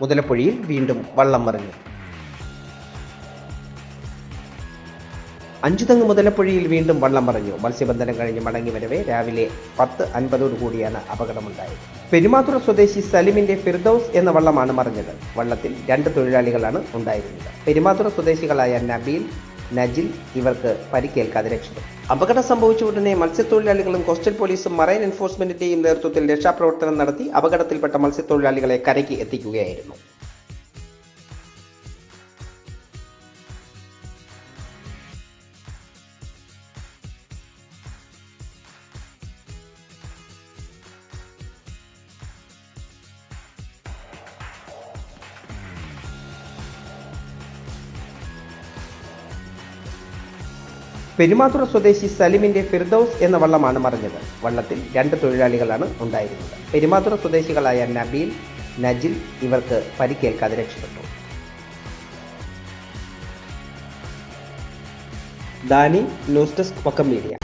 മുതലപ്പുഴയിൽ വീണ്ടും വള്ളം മറിഞ്ഞു. അഞ്ചുതങ്ങ് മുതലപ്പുഴയിൽ വീണ്ടും വള്ളം മറിഞ്ഞു. മത്സ്യബന്ധനം കഴിഞ്ഞ് മടങ്ങി വരവെ രാവിലെ പത്ത് അൻപതോടുകൂടിയാണ് അപകടമുണ്ടായത്. പെരുമാതുറ സ്വദേശി സലിമിന്റെ ഫിർദൌസ് എന്ന വള്ളമാണ് മറിഞ്ഞത്. വള്ളത്തിൽ രണ്ട് തൊഴിലാളികളാണ് ഉണ്ടായിരുന്നത്. പെരുമാതുറ സ്വദേശികളായ നബീൽ നജിൽ ഇവർക്ക് പരിക്കേൽക്കാതെ രക്ഷപ്പെട്ടു. അപകടം സംഭവിച്ച ഉടനെ മത്സ്യത്തൊഴിലാളികളും കോസ്റ്റൽ പോലീസും മറൈൻ എൻഫോഴ്സ്മെന്റിന്റെയും നേതൃത്വത്തിൽ രക്ഷാപ്രവർത്തനം നടത്തി അപകടത്തിൽപ്പെട്ട മത്സ്യത്തൊഴിലാളികളെ കരയ്ക്ക് എത്തിക്കുകയായിരുന്നു. പെരുമാതുറ സ്വദേശി സലിമിന്റെ ഫിർദൌസ് എന്ന വള്ളമാണ് മറിഞ്ഞത്. വള്ളത്തിൽ രണ്ട് തൊഴിലാളികളാണ് ഉണ്ടായിരുന്നത്. പെരുമാതുറ സ്വദേശികളായ നബീൽ നജിൽ ഇവർക്ക് പരിക്കേൽക്കാതെ രക്ഷപ്പെട്ടു. ദാനി ന്യൂസ് ഡെസ്ക് വക്കം മീഡിയ.